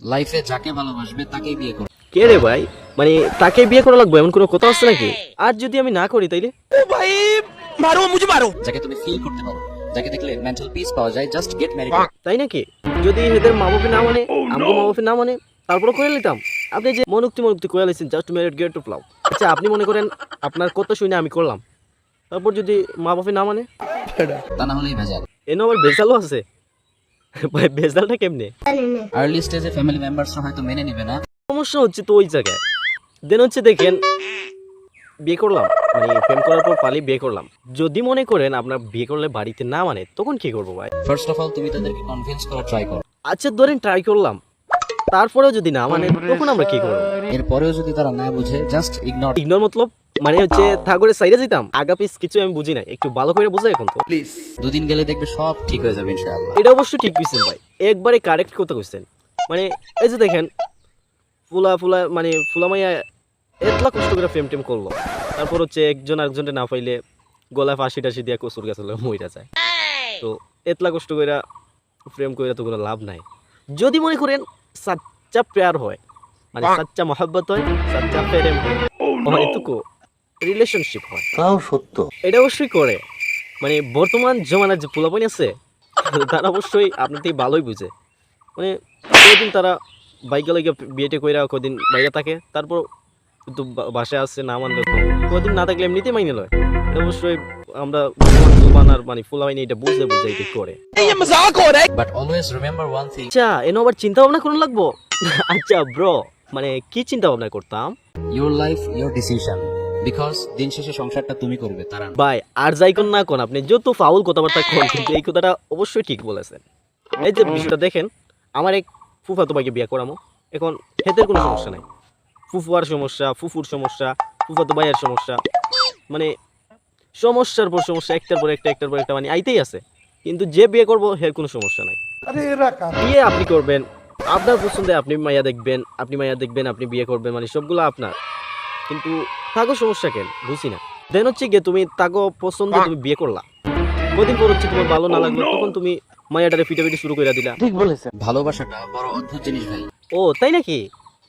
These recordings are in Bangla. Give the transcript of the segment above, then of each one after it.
লাইফে যাকে ভালোবাসবে তাকেই বিয়ে করবে কে রে ভাই? মানে তাকে বিয়ে করা লাগবে এমন কোনো কথা আছে নাকি? আর। যদি আমি না করি তাইলে? ও ভাই মারো মুঝে মারো। যাকে তুমি ফিল করতে পারো যাকে দেখলে মেন্টাল পিস পাওয়া যায় জাস্ট গেট ম্যারিড তাই নাকি? যদি এদের মা বাপে না মানে আমগো মা বাপে না মানে তারপরে করে নিতাম। আপনি যে মনুক্তি মনুক্তি করে লিখছেন just merit get to flow আচ্ছা আপনি মনে করেন আপনার কথা শুনে আমি করলাম। তারপর যদি মা বাপে না মানে? তা না হলেই ভেজাল। এনে আবার ভেজালও আছে। ভাই ভেজালটা কেমনে? আর্লি স্টেজে ফ্যামিলি মেম্বারসরা হয়তো মেনে নিবে না। সমস্যা হচ্ছে তো ওই জায়গায়। দেন হচ্ছে দেখেন বিয়ে করলাম মানে প্রেম করার পর পালি বিয়ে করলাম। যদি মনে করেন আপনার বিয়ে করলে বাড়িতে না মানে তখন কি করব ভাই? ফার্স্ট অফ অল তুমি তাদেরকে কনভিন্স করার ট্রাই করো। আচ্ছা ধরেন ট্রাই করলাম। তারপরেও যদি না মানে তখন আমরা কি করব? এরপরেও যদি তারা না বুঝে জাস্ট ইগনোর ইগনোর মতলব? মানে হচ্ছে ঠাকুরের সাইডে যেতাম আগা পিস কিছু আমি বুঝি না একটু ভালো করে বুঝাই এখন তো। প্লিজ দুদিন গেলে দেখবে সব ঠিক হয়ে যাবে ইনশাআল্লাহ। এটা অবশ্য ঠিক কইছেন ভাই একবারে কারেক্ট কথা কইছেন। মানে এই যে দেখেন ফুলা ফুলা মানে ফুলা মাইয়া এতলা কষ্ট করে ফ্রেম টেম করল। তারপর হচ্ছে একজন আরেকজনটা না পাইলে গলায় ফাঁসি টাসি দিয়ে কসুর গাছ মইরা যায়। তো এতলা কষ্ট করে ফ্রেম করে তো কোনো লাভ নাই। যদি মনে করেন সাচ্চা প্রেয়ার হয় মানে সাচ্চা মহাব্বত হয় সাচ্চা প্রেম হয় মানে এটুকু রিলেশনশিপ হয়। তাও সত্য। এটা অবশ্যই করে। মানে বর্তমান জমানার যে পোলাপানি আছে তারা অবশ্যই আপনার থেকে ভালোই বুঝে। মানে কদিন তারা বাইকে লাগে বিয়েটে কইরা কদিন বাইরে থাকে তারপর বা- বাসায় আসছে না মানলে কদিন না থাকলে এমনিতেই মাইনে লয়। এটা অবশ্যই আমরা জমানার মানে ফুলাবাইনি এটা বুঝতে বুঝে এটা করে। But always remember one thing আচ্ছা এনে আবার চিন্তা ভাবনা করুন লাগবো? আচ্ছা ব্রো মানে কি চিন্তা ভাবনা করতাম? Your life your decision because দিন শেষে সংসারটা তুমি করবে তারা ভাই আর যাই কোন না কোন আপনি যত ফাউল কথাবার্তা কোন কিন্তু এই কথাটা অবশ্যই ঠিক বলেছেন। এই যে বিষয়টা দেখেন আমার এক ফুফাতো ভাইকে বিয়ে করামো। এখন হেতের কোনো সমস্যা নাই। ফুফুয়ার সমস্যা ফুফুর সমস্যা ফুফাতো ভাইয়ের সমস্যা। মানে সমস্যার পর সমস্যা একটার পর একটা একটার পর একটা মানে আইতেই আছে। কিন্তু যে বিয়ে করব হের কোনো সমস্যা নাই। বিয়ে আপনি করবেন আপনার পছন্দে আপনি মাইয়া দেখবেন আপনি মাইয়া দেখবেন আপনি বিয়ে করবেন মানে সবগুলো আপনার। কিন্তু তাগো সমস্যা কেন? বুঝি না। দেন হচ্ছে গিয়ে তুমি তাগো পছন্দ তুমি বিয়ে করলা। কদিন পর হচ্ছে তোমার ভালো না লাগল তখন তুমি মায়াটারে ফিটাফিটি শুরু করে দিলা। ভালোবাসাটা বড় অদ্ভুত জিনিস ভাই। ও তাই নাকি?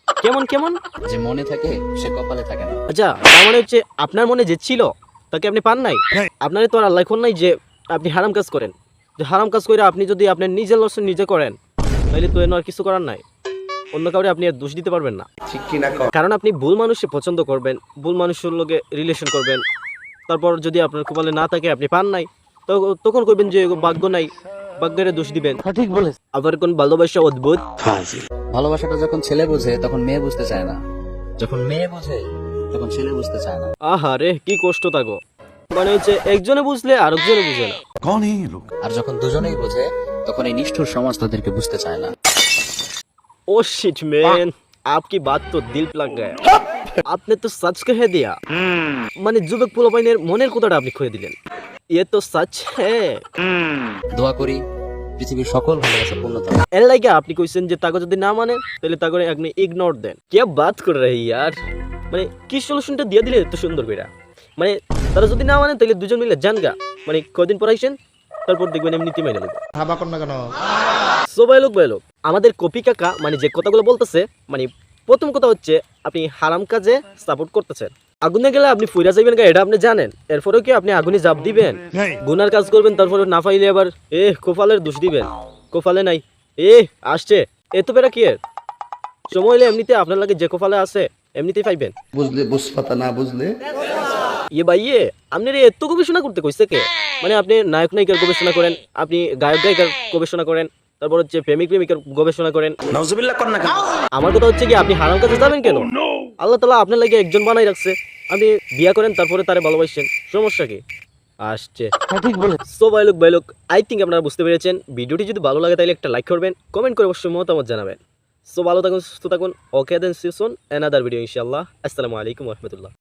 কেমন কেমন? যে মনে থাকে সে কপালে থাকে না। আচ্ছা তার মানে হচ্ছে আপনার মনে যে ছিল তাকে আপনি পান নাই? আপনারে তো আর আল্লাহ এখন নাই যে আপনি হারাম কাজ করেন। যে হারাম কাজ করে আপনি যদি আপনার নিজের লস নিজে করেন তাহলে তো এর আর কিছু করার নাই। অন্য কাউরে আপনি আর দোষ দিতে পারবেন না। কারণ আপনি ভুল মানুষকে পছন্দ করবেন ভুল মানুষের লগে রিলেশন করবেন। তারপর যদি আপনার কপালে না থাকে আপনি পান নাই তখন কইবেন যে ভাগ্য নাই ভাগ্যের দোষ দিবেন। ঠিক বলে আবার কোন ভালোবাসা অদ্ভুত? ভালোবাসাটা যখন ছেলে বোঝে তখন মেয়ে বুঝতে চায় না। যখন মেয়ে বোঝে তখন ছেলে বুঝতে চায় না। আহা রে কি কষ্ট থাকো মানে হচ্ছে একজনে বুঝলে আরেকজনে বুঝে না। কন এই লোক। আর যখন দুজনেই বোঝে তখন এই নিষ্ঠুর সমাজ তাদেরকে বুঝতে চায় না। ओ शिट मैन आपकी बात तो दिल पे लग गया आपने तो सच कह दिया মানে যুবক পোলাপাইনের মনের কথাটা আপনি খুঁজে দিলেন এ তো সচ হ্যাঁ দোয়া করি পৃথিবীর সকল ভালোবাসা পূর্ণতা এর লাগে আপনি কইছেন যে তাকে যদি না মানে তাহলে তাকে আপনি ইগনোর দেন কে বাত করে রহি ইয়ার মানে কি সলিউশনটা দিয়ে দিলে এত সুন্দর করে মানে তারা যদি না মানে তাহলে দুজন মিলে যান গা মানে কদিন পর আইসেন তারপর দেখবেন এমনিতে মেনে নেবে হাবা কর না কেন সো ভাই লোক ভাই লোক আমাদের কপি কাকা মানে যে কথাগুলো বলতেছে মানে প্রথম কথা হচ্ছে আপনি হারাম কাজে সাপোর্ট করতেছেন। আগুনে গেলে আপনি ফুইরা যাবেন এটা আপনি জানেন। এরপরেও কি আপনি আগুনে জাপ দিবেন? গুনার কাজ করবেন তারপরে না পাইলে আবার এ কোফালের দোষ দিবেন। কোফালে নাই। এ আসছে। এত বেড়া কি সময় হলে এমনিতে আপনার লাগে যে কোফালে আছে এমনিতেই পাইবেন বুঝলে বুঝপাতা না বুঝলে? ইয়ে ভাই ইয়ে আপনি রে এত গবেষণা করতে কইছে কে? মানে আপনি নায়ক নায়িকার গবেষণা করেন আপনি গায়ক গায়িকার গবেষণা করেন তারপর হচ্ছে প্রেমিক প্রেমিকার গবেষণা করেন। নজবিল্লা কর না আমার কথা হচ্ছে কি আপনি হারাম কাছে যাবেন কেন? আল্লাহ তালা আপনার লাগে একজন বানাই রাখছে। আপনি বিয়া করেন তারপরে তারে ভালোবাসছেন সমস্যা কি? আসছে। ঠিক বলে সো বাইলুক বাইলুক আই থিঙ্ক আপনারা বুঝতে পেরেছেন। ভিডিওটি যদি ভালো লাগে তাহলে একটা লাইক করবেন কমেন্ট করে অবশ্যই মতামত জানাবেন। সো ভালো থাকুন সুস্থ থাকুন। ওকে দেন সিউসন অ্যানাদার ভিডিও ইনশাআল্লাহ। আসসালামু আলাইকুম রহমতুল্লাহ।